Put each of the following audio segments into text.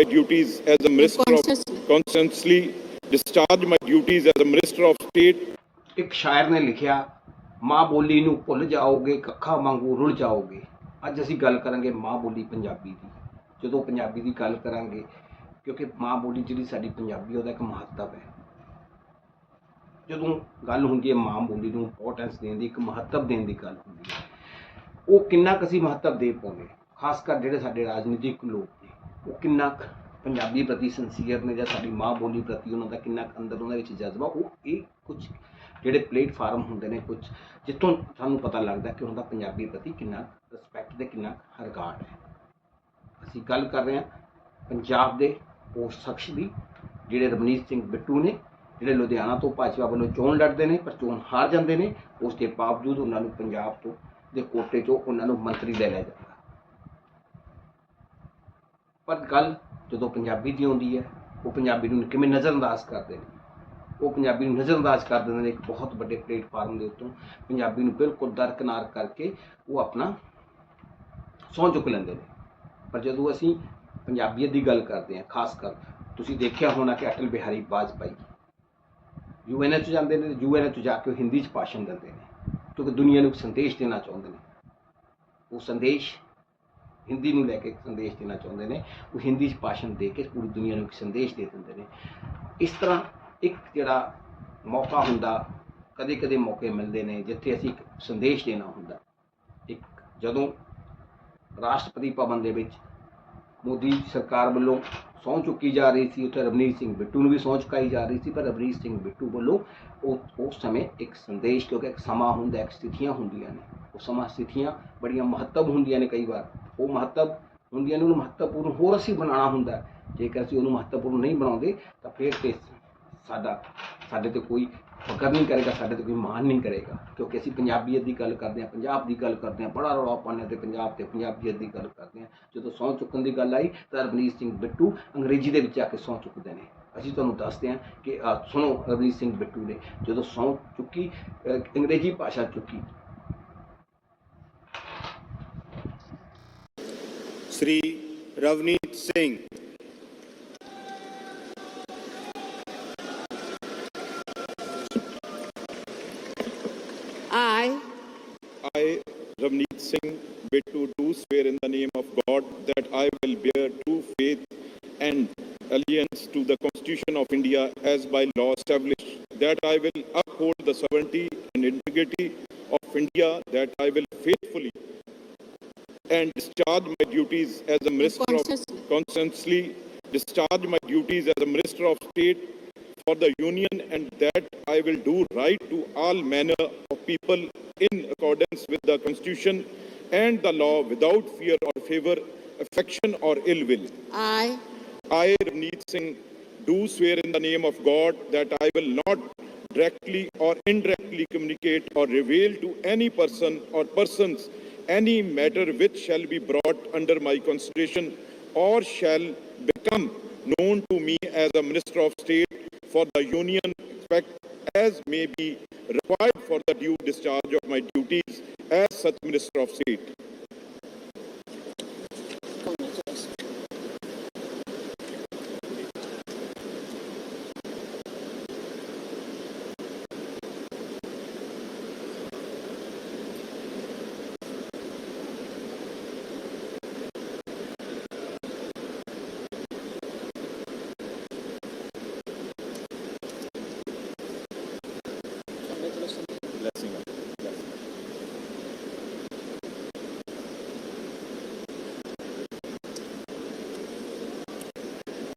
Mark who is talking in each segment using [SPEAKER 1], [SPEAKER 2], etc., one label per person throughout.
[SPEAKER 1] my duties as a minister of
[SPEAKER 2] Consciously.
[SPEAKER 1] discharge my duties as a minister of state.
[SPEAKER 3] ਇੱਕ ਸ਼ਾਇਰ ਨੇ ਲਿਖਿਆ ਮਾਂ ਬੋਲੀ ਨੂੰ ਭੁੱਲ ਜਾਓਗੇ ਕੱਖਾਂ ਵਾਂਗੂ ਰੁੱਲ ਜਾਓਗੇ। ਅੱਜ ਅਸੀਂ ਗੱਲ ਕਰਾਂਗੇ ਮਾਂ ਬੋਲੀ ਪੰਜਾਬੀ ਦੀ। ਜਦੋਂ ਪੰਜਾਬੀ ਦੀ ਗੱਲ ਕਰਾਂਗੇ ਕਿਉਂਕਿ ਮਾਂ ਬੋਲੀ ਜਿਹੜੀ ਸਾਡੀ ਪੰਜਾਬੀ ਉਹਦਾ ਇੱਕ ਮਹੱਤਵ ਹੈ। ਜਦੋਂ ਗੱਲ ਹੁੰਦੀ ਹੈ ਮਾਂ ਬੋਲੀ ਨੂੰ ਇੰਪੋਰਟੈਂਸ ਦੇਣ ਦੀ ਇੱਕ ਮਹੱਤਵ ਦੇਣ ਦੀ ਗੱਲ ਹੁੰਦੀ ਹੈ ਉਹ ਕਿੰਨਾ ਕੁ ਅਸੀਂ ਮਹੱਤਵ ਦੇ ਪਾਉਂਦੇ ਖਾਸ ਕਰ ਜਿਹੜੇ ਸਾਡੇ ਰਾਜਨੀਤਿਕ ਲੋਕ। ਉਹ ਕਿੰਨਾ ਕੁ ਪੰਜਾਬੀ ਪ੍ਰਤੀ ਸਿੰਸੀਅਰ ਨੇ ਜਾਂ ਸਾਡੀ ਮਾਂ ਬੋਲੀ ਪ੍ਰਤੀ ਉਹਨਾਂ ਦਾ ਕਿੰਨਾ ਕੁ ਅੰਦਰ ਉਹਨਾਂ ਵਿੱਚ ਜਜ਼ਬਾ, ਉਹ ਇਹ ਕੁਝ ਜਿਹੜੇ ਪਲੇਟਫਾਰਮ ਹੁੰਦੇ ਨੇ ਕੁਝ ਜਿੱਥੋਂ ਸਾਨੂੰ ਪਤਾ ਲੱਗਦਾ ਕਿ ਉਹਨਾਂ ਦਾ ਪੰਜਾਬੀ ਪ੍ਰਤੀ ਕਿੰਨਾ ਰਿਸਪੈਕਟ ਤੇ ਕਿੰਨਾ ਰਿਗਾਰਡ ਹੈ। ਅਸੀਂ ਗੱਲ ਕਰ ਰਹੇ ਹਾਂ ਪੰਜਾਬ ਦੇ ਉਸ ਸ਼ਖਸ ਦੀ, ਜਿਹੜੇ ਰਮਨੀਤ ਸਿੰਘ ਬਿੱਟੂ ਨੇ, ਜਿਹੜੇ ਲੁਧਿਆਣਾ ਤੋਂ ਭਾਜਪਾ ਵੱਲੋਂ ਚੋਣ ਲੜਦੇ ਨੇ, ਪਰ ਚੋਣ ਹਾਰ ਜਾਂਦੇ ਨੇ, ਉਸ ਦੇ ਬਾਵਜੂਦ ਉਹਨਾਂ ਨੂੰ ਪੰਜਾਬ ਤੋਂ, ਦੇ ਕੋਟੇ 'ਚੋਂ ਉਹਨਾਂ ਨੂੰ ਮੰਤਰੀ ਲੈ ਲਿਆ ਜਾਂਦਾ। ਪਰ ਗੱਲ ਜਦੋਂ ਪੰਜਾਬੀ ਦੀ ਆਉਂਦੀ ਹੈ, ਉਹ ਪੰਜਾਬੀ ਨੂੰ ਕਿਵੇਂ ਨਜ਼ਰਅੰਦਾਜ਼ ਕਰਦੇ ਨੇ? ਉਹ ਪੰਜਾਬੀ ਨੂੰ ਨਜ਼ਰਅੰਦਾਜ਼ ਕਰ ਦਿੰਦੇ ਨੇ ਇੱਕ ਬਹੁਤ ਵੱਡੇ ਪਲੇਟਫਾਰਮ ਦੇ ਉੱਤੋਂ। ਪੰਜਾਬੀ ਨੂੰ ਬਿਲਕੁਲ ਦਰਕਨਾਰ ਕਰਕੇ ਉਹ ਆਪਣਾ ਸਹੁੰ ਚੁੱਕ ਲੈਂਦੇ ਨੇ। ਪਰ ਜਦੋਂ ਅਸੀਂ ਪੰਜਾਬੀਅਤ ਦੀ ਗੱਲ ਕਰਦੇ ਹਾਂ, ਖਾਸ ਕਰ ਤੁਸੀਂ ਦੇਖਿਆ ਹੋਣਾ ਕਿ ਅਟਲ ਬਿਹਾਰੀ ਵਾਜਪਾਈ ਯੂਐਨਏ 'ਚ ਜਾਂਦੇ ਨੇ ਯੂਐਨਏ 'ਚ ਜਾ ਕੇ ਉਹ ਹਿੰਦੀ 'ਚ ਭਾਸ਼ਣ ਦਿੰਦੇ ਨੇ, ਕਿਉਂਕਿ ਦੁਨੀਆ ਨੂੰ ਇੱਕ ਸੰਦੇਸ਼ ਦੇਣਾ ਚਾਹੁੰਦੇ ਨੇ। ਉਹ ਸੰਦੇਸ਼ ਹਿੰਦੀ ਨੂੰ ਲੈ ਕੇ ਸੰਦੇਸ਼ ਦੇਣਾ ਚਾਹੁੰਦੇ ਨੇ, ਉਹ ਹਿੰਦੀ 'ਚ ਭਾਸ਼ਣ ਦੇ ਕੇ ਪੂਰੀ ਦੁਨੀਆ ਨੂੰ ਇੱਕ ਸੰਦੇਸ਼ ਦੇ ਦਿੰਦੇ ਨੇ। ਇਸ ਤਰ੍ਹਾਂ ਇੱਕ ਜਿਹੜਾ ਮੌਕਾ ਹੁੰਦਾ ਕਦੇ ਕਦੇ ਮੌਕੇ ਮਿਲਦੇ ਨੇ, ਜਿੱਥੇ ਅਸੀਂ ਇੱਕ ਸੰਦੇਸ਼ ਦੇਣਾ ਹੁੰਦਾ। ਇੱਕ ਜਦੋਂ ਰਾਸ਼ਟਰਪਤੀ ਭਵਨ ਦੇ ਵਿੱਚ ਮੋਦੀ ਸਰਕਾਰ ਵੱਲੋਂ ਸਹੁੰ ਚੁੱਕੀ ਜਾ ਰਹੀ ਸੀ, ਉੱਥੇ ਰਵਨੀਤ ਸਿੰਘ ਬਿੱਟੂ ਨੂੰ ਵੀ ਸਹੁੰ ਚੁਕਾਈ ਜਾ ਰਹੀ ਸੀ, ਪਰ ਰਵਨੀਤ ਸਿੰਘ ਬਿੱਟੂ ਵੱਲੋਂ ਉਹ, ਉਸ ਸਮੇਂ ਇੱਕ ਸੰਦੇਸ਼, ਕਿਉਂਕਿ ਇੱਕ ਸਮਾਂ ਹੁੰਦਾ, ਇੱਕ ਸਥਿਤੀਆਂ ਹੁੰਦੀਆਂ ਨੇ। ਉਹ ਸਮਾਂ ਸਥਿਤੀਆਂ ਬੜੀਆਂ ਮਹੱਤਵ ਹੁੰਦੀਆਂ ਨੇ ਕਈ ਵਾਰ। ਉਹ ਮਹੱਤਵ ਹੁੰਦੀਆਂ ਨੇ, ਉਹਨੂੰ ਮਹੱਤਵਪੂਰਨ ਹੋਰ ਅਸੀਂ ਬਣਾਉਣਾ ਹੁੰਦਾ ਜੇਕਰ ਅਸੀਂ ਉਹਨੂੰ ਮਹੱਤਵਪੂਰਨ ਨਹੀਂ ਬਣਾਉਂਦੇ, ਤਾਂ ਫਿਰ ਤੇ ਸਾਡਾ, ਸਾਡੇ ਤੇ ਕੋਈ ਫਕਰ ਨਹੀਂ ਕਰੇਗਾ, ਸਾਡੇ ਤੇ ਕੋਈ ਮਾਣ ਨਹੀਂ ਕਰੇਗਾ। ਕਿਉਂਕਿ ਅਸੀਂ ਪੰਜਾਬੀਅਤ ਦੀ ਗੱਲ ਕਰਦੇ ਹਾਂ, ਪੰਜਾਬ ਦੀ ਗੱਲ ਕਰਦੇ ਹਾਂ, ਬੜਾ ਰੌਲਾ ਪਾਉਂਦੇ ਤੇ ਪੰਜਾਬ ਤੇ ਪੰਜਾਬੀਅਤ ਦੀ ਗੱਲ ਕਰਦੇ ਹਾਂ। ਜਦੋਂ ਸਹੁੰ ਚੁੱਕਣ ਦੀ ਗੱਲ ਆਈ, ਤਾਂ ਰਵਨੀਤ ਸਿੰਘ ਬਿੱਟੂ ਅੰਗਰੇਜ਼ੀ ਦੇ ਵਿੱਚ ਆ ਕੇ ਸਹੁੰ ਚੁੱਕਦੇ ਨੇ। ਅਸੀਂ ਤੁਹਾਨੂੰ ਦੱਸਦੇ ਹਾਂ ਕਿ ਸੁਣੋ ਰਵਨੀਤ ਸਿੰਘ ਬਿੱਟੂ ਨੇ, ਜਦੋਂ ਸਹੁੰ ਚੁੱਕੀ ਅੰਗਰੇਜ਼ੀ ਭਾਸ਼ਾ ਚੁੱਕੀ
[SPEAKER 1] Sri Ravneet Singh.
[SPEAKER 2] I,
[SPEAKER 1] I, Ravneet Singh Bittu, do swear in the name of God that I will bear true faith and allegiance to the Constitution of India as by law established, that I will uphold the sovereignty and integrity of India, that I will faithfully and discharge my duties as a minister of
[SPEAKER 2] consciously
[SPEAKER 1] discharge my duties as a minister of state for the union and that I will do right to all manner of people in accordance with the constitution and the law without fear or favor, affection or ill will.
[SPEAKER 2] I,
[SPEAKER 1] I, Ravneet Singh, do swear in the name of God that I will not directly or indirectly communicate or reveal to any person or persons any matter which shall be brought under my consideration or shall become known to me as a minister of state for the union expect as may be required for the due discharge of my duties as such minister of state.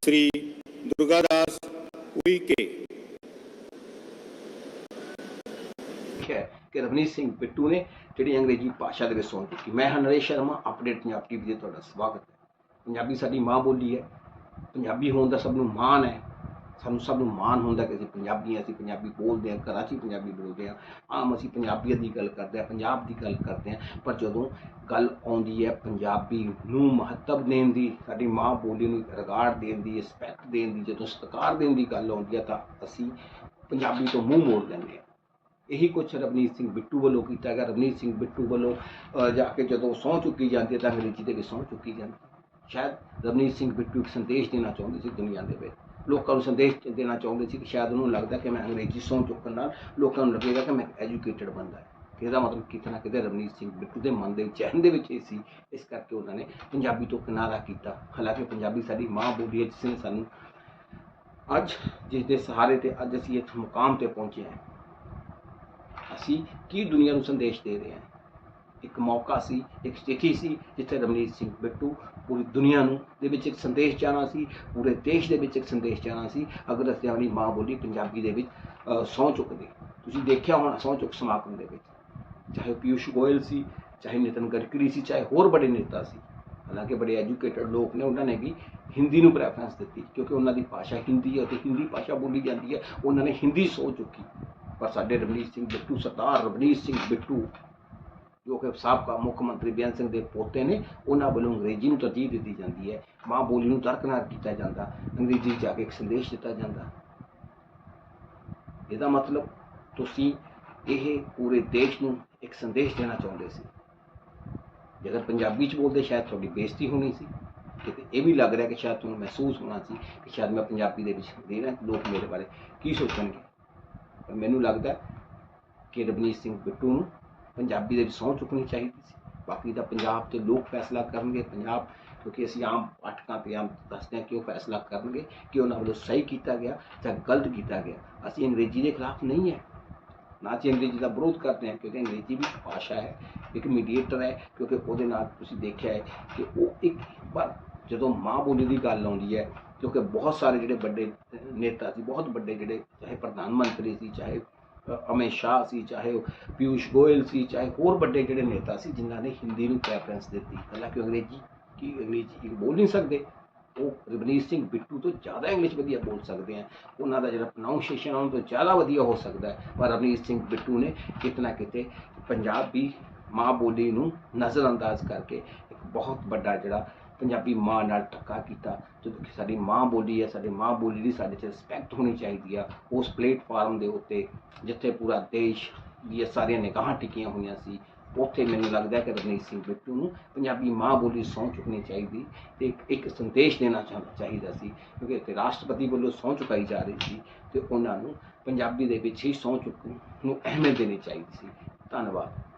[SPEAKER 1] Shri Durgadas Uikey
[SPEAKER 3] ਲਿਖਿਆ ਹੈ ਕਿ ਰਵਨੀਤ ਸਿੰਘ ਬਿੱਟੂ ਨੇ ਜਿਹੜੀ ਅੰਗਰੇਜ਼ੀ ਭਾਸ਼ਾ ਦੇ ਵਿੱਚ ਸੌਂ ਚੁੱਕੀ ਮੈਂ ਹਾਂ ਨਰੇਸ਼ ਸ਼ਰਮਾ ਅਪਡੇਟ ਪੰਜਾਬ ਟੀਵੀ ਤੇ ਤੁਹਾਡਾ ਸਵਾਗਤ ਹੈ ਪੰਜਾਬੀ ਸਾਡੀ ਮਾਂ ਬੋਲੀ ਹੈ ਪੰਜਾਬੀ ਹੋਣ ਦਾ ਸਭ ਨੂੰ ਮਾਣ ਹੈ ਸਾਨੂੰ ਸਭ ਨੂੰ ਮਾਣ ਹੁੰਦਾ ਕਿ ਅਸੀਂ ਪੰਜਾਬੀ ਹਾਂ, ਅਸੀਂ ਪੰਜਾਬੀ ਬੋਲਦੇ ਹਾਂ, ਘਰਾਂ 'ਚ ਹੀ ਪੰਜਾਬੀ ਬੋਲਦੇ ਹਾਂ। ਆਮ ਅਸੀਂ ਪੰਜਾਬੀਅਤ ਦੀ ਗੱਲ ਕਰਦੇ ਹਾਂ, ਪੰਜਾਬ ਦੀ ਗੱਲ ਕਰਦੇ ਹਾਂ, ਪਰ ਜਦੋਂ ਗੱਲ ਆਉਂਦੀ ਹੈ ਪੰਜਾਬੀ ਨੂੰ ਮਹੱਤਵ ਦੇਣ ਦੀ, ਸਾਡੀ ਮਾਂ ਬੋਲੀ ਨੂੰ ਰਿਗਾਰਡ ਦੇਣ ਦੀ ਰਿਸਪੈਕਟ ਦੇਣ ਦੀ, ਜਦੋਂ ਸਤਿਕਾਰ ਦੇਣ ਦੀ ਗੱਲ ਆਉਂਦੀ ਹੈ ਤਾਂ ਅਸੀਂ ਪੰਜਾਬੀ ਤੋਂ ਮੂੰਹ ਮੋੜ ਲੈਂਦੇ ਹਾਂ। ਇਹੀ ਕੁਛ ਰਵਨੀਤ ਸਿੰਘ ਬਿੱਟੂ ਵੱਲੋਂ ਕੀਤਾ ਗਿਆ। ਰਵਨੀਤ ਸਿੰਘ ਬਿੱਟੂ ਵੱਲੋਂ ਜਾ ਕੇ ਜਦੋਂ ਸਹੁੰ ਚੁੱਕੀ ਜਾਂਦੀ ਹੈ ਤਾਂ ਅੰਗਰੇਜ਼ੀ ਦੇ ਵਿੱਚ ਸਹੁੰ ਚੁੱਕੀ ਜਾਂਦੀ ਹੈ। ਸ਼ਾਇਦ ਰਵਨੀਤ ਸਿੰਘ ਬਿੱਟੂ ਇੱਕ ਸੰਦੇਸ਼ ਦੇਣਾ ਚਾਹੁੰਦੇ ਸੀ ਦੁਨੀਆ ਦੇ ਵਿੱਚ। ਲੋਕਾਂ ਨੂੰ ਸੰਦੇਸ਼ ਦੇਣਾ ਚਾਹੁੰਦੇ ਸੀ ਕਿ ਸ਼ਾਇਦ ਉਹਨੂੰ ਲੱਗਦਾ ਕਿ ਮੈਂ ਅੰਗਰੇਜ਼ੀ ਸੌਂ ਚੁੱਕਣ ਨਾਲ ਲੋਕਾਂ ਨੂੰ ਲੱਗੇਗਾ ਕਿ ਮੈਂ ਐਜੂਕੇਟਡ ਬੰਦਾ ਹੈ। ਇਹਦਾ ਮਤਲਬ ਕਿਤੇ ਨਾ ਕਿਤੇ ਰਵਨੀਤ ਸਿੰਘ ਬਿੱਟੂ ਦੇ ਮਨ ਦੇ ਵਿੱਚ ਚਹਿਨ ਦੇ ਵਿੱਚ ਇਹ ਸੀ। ਇਸ ਕਰਕੇ ਉਹਨਾਂ ਨੇ ਪੰਜਾਬੀ ਤੋਂ ਕਿਨਾਰਾ ਕੀਤਾ। ਹਾਲਾਂਕਿ ਪੰਜਾਬੀ ਸਾਡੀ ਮਾਂ ਬੋਲੀ ਹੈ, ਜਿਸ ਨੇ ਸਾਨੂੰ ਅੱਜ, ਜਿਸ ਦੇ ਸਹਾਰੇ ਤੇ ਅੱਜ ਅਸੀਂ ਇਸ ਮੁਕਾਮ ਤੇ ਪਹੁੰਚੇ ਹਾਂ। ਅਸੀਂ ਕੀ ਦੁਨੀਆ ਨੂੰ ਸੰਦੇਸ਼ ਦੇ ਰਹੇ ਹਾਂ? ਇੱਕ ਮੌਕਾ ਸੀ ਇੱਕ ਸਥਿਤੀ ਸੀ ਜਿੱਥੇ ਰਮਨੀਤ ਸਿੰਘ ਬਿੱਟੂ ਪੂਰੀ ਦੁਨੀਆ ਨੂੰ ਦੇ ਵਿੱਚ ਇੱਕ ਸੰਦੇਸ਼ ਜਾਣਾ ਸੀ ਪੂਰੇ ਦੇਸ਼ ਦੇ ਵਿੱਚ ਇੱਕ ਸੰਦੇਸ਼ ਜਾਣਾ ਸੀ ਅਗਰ ਅਸੀਂ ਆਪਣੀ ਮਾਂ ਬੋਲੀ ਪੰਜਾਬੀ ਦੇ ਵਿੱਚ ਅ, ਸਹੁੰ ਚੁੱਕਦੇ। ਤੁਸੀਂ ਦੇਖਿਆ ਹੋਣਾ ਸਹੁੰ ਚੁੱਕ ਸਮਾਗਮ ਦੇ ਵਿੱਚ। ਚਾਹੇ ਪਿਊਸ਼ ਗੋਇਲ ਸੀ ਚਾਹੇ ਨਿਤਨ ਗਡਕਰੀ ਸੀ ਚਾਹੇ ਹੋਰ ਬੜੇ ਨੇਤਾ ਸੀ। ਹਾਲਾਂਕਿ ਬੜੇ ਐਜੂਕੇਟਡ ਲੋਕ ਨੇ ਉਹਨਾਂ ਨੇ ਵੀ ਹਿੰਦੀ ਨੂੰ ਪ੍ਰੈਫਰੈਂਸ ਦਿੱਤੀ ਕਿਉਂਕਿ ਉਹਨਾਂ ਦੀ ਭਾਸ਼ਾ ਹਿੰਦੀ ਹੈ ਤੇ ਹਿੰਦੀ ਭਾਸ਼ਾ ਬੋਲੀ ਜਾਂਦੀ ਹੈ। ਉਹਨਾਂ ਨੇ ਹਿੰਦੀ ਸੋਚ ਚੁੱਕੀ। ਪਰ ਸਾਡੇ ਰਵਨੀਤ ਸਿੰਘ ਬਿੱਟੂ ਸਰਦਾਰ ਰਵਨੀਤ ਸਿੰਘ ਬਿੱਟੂ ਜੋ ਕਿ ਸਾਬਕਾ ਮੁੱਖ ਮੰਤਰੀ ਬੇਅੰਤ ਸਿੰਘ ਦੇ ਪੋਤੇ ਨੇ, ਉਹਨਾਂ ਵੱਲੋਂ ਅੰਗਰੇਜ਼ੀ ਨੂੰ ਤਰਜੀਹ ਦਿੱਤੀ ਜਾਂਦੀ ਹੈ। ਮਾਂ ਬੋਲੀ ਨੂੰ ਦਰਕਨਾਰ ਕੀਤਾ ਜਾਂਦਾ, ਅੰਗਰੇਜ਼ੀ 'ਚ ਜਾ ਕੇ ਇੱਕ ਸੰਦੇਸ਼ ਦਿੱਤਾ ਜਾਂਦਾ। ਇਹਦਾ ਮਤਲਬ ਤੁਸੀਂ ਇਹ ਪੂਰੇ ਦੇਸ਼ ਨੂੰ ਇੱਕ ਸੰਦੇਸ਼ ਦੇਣਾ ਚਾਹੁੰਦੇ ਸੀ। ਜੇਕਰ ਪੰਜਾਬੀ 'ਚ ਬੋਲਦੇ, ਸ਼ਾਇਦ ਤੁਹਾਡੀ ਬੇਇੱਜ਼ਤੀ ਹੋਣੀ ਸੀ। ਕਿਤੇ ਇਹ ਵੀ ਲੱਗ ਰਿਹਾ ਕਿ ਸ਼ਾਇਦ ਤੁਹਾਨੂੰ ਮਹਿਸੂਸ ਹੋਣਾ ਸੀ ਕਿ ਸ਼ਾਇਦ ਮੈਂ ਪੰਜਾਬੀ ਦੇ ਵਿੱਚ ਦੇ ਰਿਹਾ, ਲੋਕ ਮੇਰੇ ਬਾਰੇ ਕੀ ਸੋਚਣਗੇ? ਪਰ ਮੈਨੂੰ ਲੱਗਦਾ ਕਿ ਰਵਨੀਤ ਸਿੰਘ ਬਿੱਟੂ ਨੂੰ ਪੰਜਾਬੀ ਦੇ ਵਿੱਚ ਸਹੁੰ ਚੁੱਕਣੀ ਚਾਹੀਦੀ ਸੀ। ਬਾਕੀ ਦਾ ਪੰਜਾਬ ਤੇ ਲੋਕ ਫੈਸਲਾ ਕਰਨਗੇ, ਪੰਜਾਬ, ਕਿਉਂਕਿ ਅਸੀਂ ਆਮ ਪਾਠਕਾਂ ਤੇ ਆਮ ਦੱਸਦੇ ਹਾਂ ਕਿ ਉਹ ਫੈਸਲਾ ਕਰਨਗੇ, ਕਿ ਉਹਨਾਂ ਵੱਲੋਂ ਸਹੀ ਕੀਤਾ ਗਿਆ ਜਾਂ ਗਲਤ ਕੀਤਾ ਗਿਆ। ਅਸੀਂ ਅੰਗਰੇਜ਼ੀ ਦੇ ਖਿਲਾਫ ਨਹੀਂ ਹੈ। ਨਾ ਅਸੀਂ ਅੰਗਰੇਜ਼ੀ ਦਾ ਵਿਰੋਧ ਕਰਦੇ ਹਾਂ, ਕਿਉਂਕਿ ਅੰਗਰੇਜ਼ੀ ਵੀ ਇੱਕ ਭਾਸ਼ਾ ਹੈ, ਇੱਕ ਮੀਡੀਏਟਰ ਹੈ, ਕਿਉਂਕਿ ਉਹਦੇ ਨਾਲ ਤੁਸੀਂ ਦੇਖਿਆ ਹੈ ਕਿ ਉਹ ਇੱਕ ਵਾਰ ਜਦੋਂ ਮਾਂ ਬੋਲੀ ਦੀ ਗੱਲ ਆਉਂਦੀ ਹੈ, ਕਿਉਂਕਿ ਬਹੁਤ ਸਾਰੇ ਜਿਹੜੇ ਵੱਡੇ ਨੇਤਾ ਸੀ, ਬਹੁਤ ਵੱਡੇ ਜਿਹੜੇ ਚਾਹੇ ਪ੍ਰਧਾਨ ਮੰਤਰੀ ਸੀ, ਚਾਹੇ ਅ, ਅਮਿਤ ਸ਼ਾਹ ਸੀ ਚਾਹੇ ਉਹ ਪਿਊਸ਼ ਗੋਇਲ ਸੀ ਚਾਹੇ ਹੋਰ ਵੱਡੇ ਜਿਹੜੇ ਨੇਤਾ ਸੀ ਜਿਨ੍ਹਾਂ ਨੇ ਹਿੰਦੀ ਨੂੰ ਪ੍ਰੈਫਰੈਂਸ ਦਿੱਤੀ। ਹਾਲਾਂਕਿ ਅੰਗਰੇਜ਼ੀ ਕੀ ਅੰਗਰੇਜ਼ੀ ਬੋਲ ਨਹੀਂ ਸਕਦੇ। ਉਹ ਰਵਨੀਤ ਸਿੰਘ ਬਿੱਟੂ ਤੋਂ ਜ਼ਿਆਦਾ ਇੰਗਲਿਸ਼ ਵਧੀਆ ਬੋਲ ਸਕਦੇ ਆ। ਉਹਨਾਂ ਦਾ ਜਿਹੜਾ ਪ੍ਰੋਨਾਂਸੀਏਸ਼ਨ ਉਹਨਾਂ ਤੋਂ ਜ਼ਿਆਦਾ ਵਧੀਆ ਹੋ ਸਕਦਾ ਪਰ ਰਵਨੀਤ ਸਿੰਘ ਬਿੱਟੂ ਨੇ ਕਿਤੇ ਨਾ ਕਿਤੇ ਪੰਜਾਬੀ ਮਾਂ ਬੋਲੀ ਨੂੰ ਨਜ਼ਰਅੰਦਾਜ਼ ਕਰਕੇ ਇੱਕ ਬਹੁਤ ਵੱਡਾ ਜਿਹੜਾ ਪੰਜਾਬੀ ਮਾਂ ਨਾਲ ਧੱਕਾ ਕੀਤਾ। ਜਦੋਂ ਕਿ ਸਾਡੀ ਮਾਂ ਬੋਲੀ ਹੈ, ਸਾਡੀ ਮਾਂ ਬੋਲੀ ਦੀ ਸਾਡੇ 'ਚ ਰਿਸਪੈਕਟ ਹੋਣੀ ਚਾਹੀਦੀ ਆ। ਉਸ ਪਲੇਟਫਾਰਮ ਦੇ ਉੱਤੇ ਜਿੱਥੇ ਪੂਰਾ ਦੇਸ਼ ਦੀਆਂ ਸਾਰੀਆਂ ਨਿਗਾਹਾਂ ਟਿਕੀਆਂ ਹੋਈਆਂ ਸੀ, ਉੱਥੇ ਮੈਨੂੰ ਲੱਗਦਾ ਕਿ ਰਵਨੀਤ ਸਿੰਘ ਬਿੱਟੂ ਨੂੰ ਪੰਜਾਬੀ ਮਾਂ ਬੋਲੀ ਸਹੁੰ ਚੁੱਕਣੀ ਚਾਹੀਦੀ। ਤੇ ਇੱਕ ਇੱਕ ਸੰਦੇਸ਼ ਦੇਣਾ ਚਾਹ- ਚਾਹੀਦਾ ਸੀ, ਕਿਉਂਕਿ ਇੱਥੇ ਰਾਸ਼ਟਰਪਤੀ ਵੱਲੋਂ ਸਹੁੰ ਚੁਕਾਈ ਜਾ ਰਹੀ ਸੀ ਤੇ ਉਹਨਾਂ ਨੂੰ ਪੰਜਾਬੀ ਦੇ ਵਿੱਚ ਹੀ ਸਹੁੰ ਚੁੱਕਣ ਨੂੰ ਅਹਿਮੀਅਤ ਦੇਣੀ ਚਾਹੀਦੀ ਸੀ। ਧੰਨਵਾਦ।